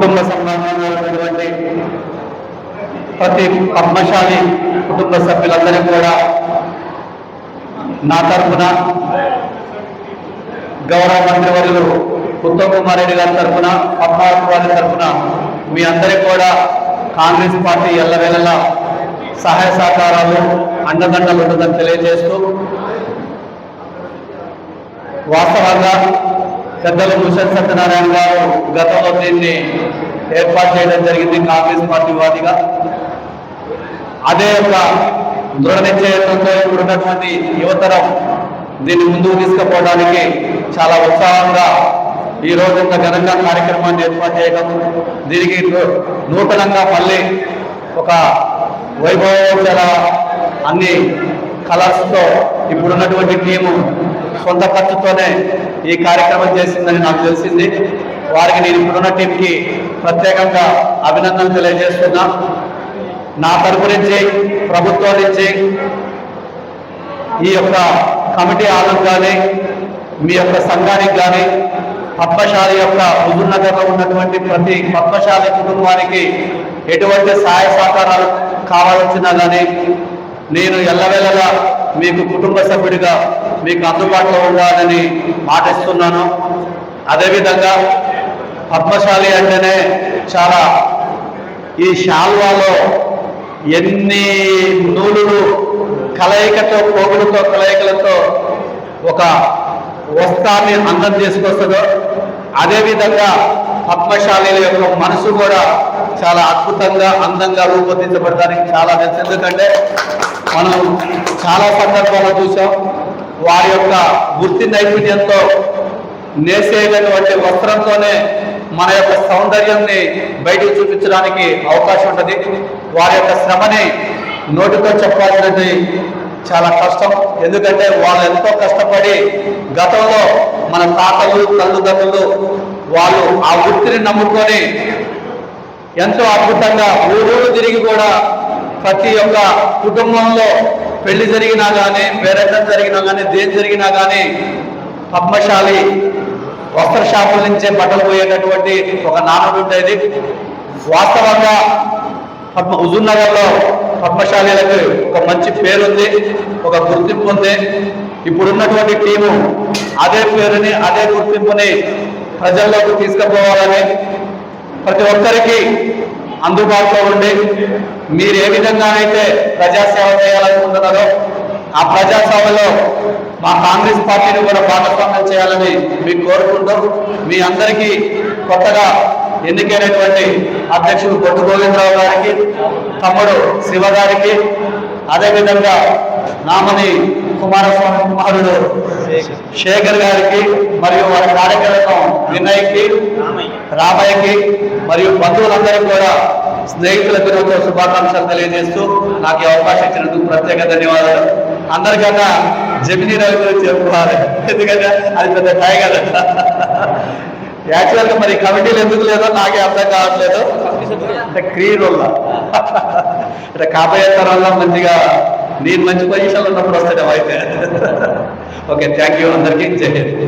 కుటుంబ సంబంధమైనటువంటి ప్రతి పద్మశాలి కుటుంబ సభ్యులందరికీ కూడా నా తరఫున గౌరవ మంత్రివర్యులు ఉత్తమ్ కుమార్ రెడ్డి గారి తరఫున పద్మావతి వారి తరఫున మీ అందరికీ కూడా కాంగ్రెస్ పార్టీ ఎల్లవేళలా సహాయ సహకారాలు అండదండలు ఉంటుందని తెలియజేస్తూ వాస్తవంగా పెద్దలు ముషన్ సత్యనారాయణ గారు గతంలో దీన్ని ఏర్పాటు చేయడం జరిగింది కాంగ్రెస్ పార్టీ వాదిగా అదే ఒక దృఢ నిశ్చయంతో ఇప్పుడున్నటువంటి యువతరం దీన్ని ముందుకు తీసుకుపోవడానికి చాలా ఉత్సాహంగా ఈ రోజు ఇంత ఘనంగా కార్యక్రమాన్ని ఏర్పాటు చేయడం దీనికి నూతనంగా మళ్ళీ ఒక వైభవోచర అన్ని కలర్స్తో ఇప్పుడున్నటువంటి టీము సొంత ఖర్చుతోనే ఈ కార్యక్రమం చేసిందని నాకు తెలిసింది. వారికి నేను ఇప్పుడున్న టీంకి ప్రత్యేకంగా అభినందనలు తెలియజేస్తున్నా. నా తరపు నుంచి ప్రభుత్వం నుంచి ఈ యొక్క కమిటీ ఆలకు కానీ మీ యొక్క సంఘానికి కానీ పద్మశాలి యొక్క హుజూర్నగర్లో ఉన్నటువంటి ప్రతి పద్మశాలి కుటుంబానికి ఎటువంటి సహాయ సహకారాలు కావాల్సినా కానీ నేను ఎల్లవేళలా మీకు కుటుంబ సభ్యుడిగా మీకు అందుబాటులో ఉండాలని మాటిస్తున్నాను అదేవిధంగా పద్మశాలి అంటేనే చాలా ఈ శాల్వాలో ఎన్ని నూలులు కలయికతో పోగులతో కలయికలతో ఒక వస్త్రాన్ని అందం చేసుకొస్తుందో అదేవిధంగా పద్మశాలీల యొక్క మనసు కూడా చాలా అద్భుతంగా అందంగా రూపొందించబడడానికి చాలా తెలుసు. ఎందుకంటే మనం చాలా సందర్భాలు చూసాం వారి యొక్క వృత్తి నైపుణ్యంతో నేసేటటువంటి వస్త్రంతోనే మన యొక్క సౌందర్యాన్ని బయటికి చూపించడానికి అవకాశం ఉంటుంది. వారి యొక్క శ్రమని నోటితో చెప్పాల్సినది చాలా కష్టం. ఎందుకంటే వాళ్ళు ఎంతో కష్టపడి గతంలో మన తాతలు తల్లిదండ్రులు వాళ్ళు ఆ వృత్తిని నమ్ముకొని ఎంతో అద్భుతంగా ఊరూరు తిరిగి కూడా ప్రతి ఒక్క కుటుంబంలో పెళ్ళి జరిగినా కానీ పేరెంటం జరిగినా కానీ దేని జరిగినా కానీ పద్మశాలి వస్త్ర షాపుల నుంచే బట్టలు పోయేటటువంటి ఒక నానుడు ఉండేది. వాస్తవంగా పద్మ హుజూర్నగర్లో పద్మశాలీలకు ఒక మంచి పేరుంది ఒక గుర్తింపు ఉంది. ఇప్పుడున్నటువంటి టీము అదే పేరుని అదే గుర్తింపుని ప్రజల్లోకి తీసుకుపోవాలని ప్రతి ఒక్కరికి అందుబాటులో ఉండి మీరు ఏ విధంగానైతే ప్రజాసేవ చేయాలనుకుంటున్నారో ఆ ప్రజాసేవలో మా కాంగ్రెస్ పార్టీని కూడా భాగస్వామ్యం చేయాలని మీకు కోరుకుంటూ మీ అందరికీ కొత్తగా ఎన్నికైనటువంటి అధ్యక్షుడు కొట్టు గోవిందరావు గారికి తమ్ముడు శివ గారికి అదేవిధంగా నామని కుమారస్వామి కుమారుడు శేఖర్. గారికి మరియు వారి కార్యకర్తం వినయ్కి రామయ్యకి మరియు బంధువులందరికీ కూడా స్నేహితుల దినోత్సవ శుభాకాంక్షలు తెలియజేస్తూ నాకు ఈ అవకాశం ఇచ్చినందుకు ప్రత్యేక ధన్యవాదాలు. అందరికన్నా జమినీ రవి గురించి చెప్పుకోవాలి. ఎందుకంటే అది పెద్ద టైగర్. యాక్చువల్గా మరి కమిటీలు ఎందుకు లేదో నాకే అర్థం కావట్లేదు. అంటే క్రీడల్లో. వల్ల అంటే కాబోయే తరాల్లో మంచిగా నేను మంచి పొజిషన్లో ఉన్నప్పుడు వస్తాడు అయితే ఓకే థ్యాంక్ యూ అందరికీ జై హింద్.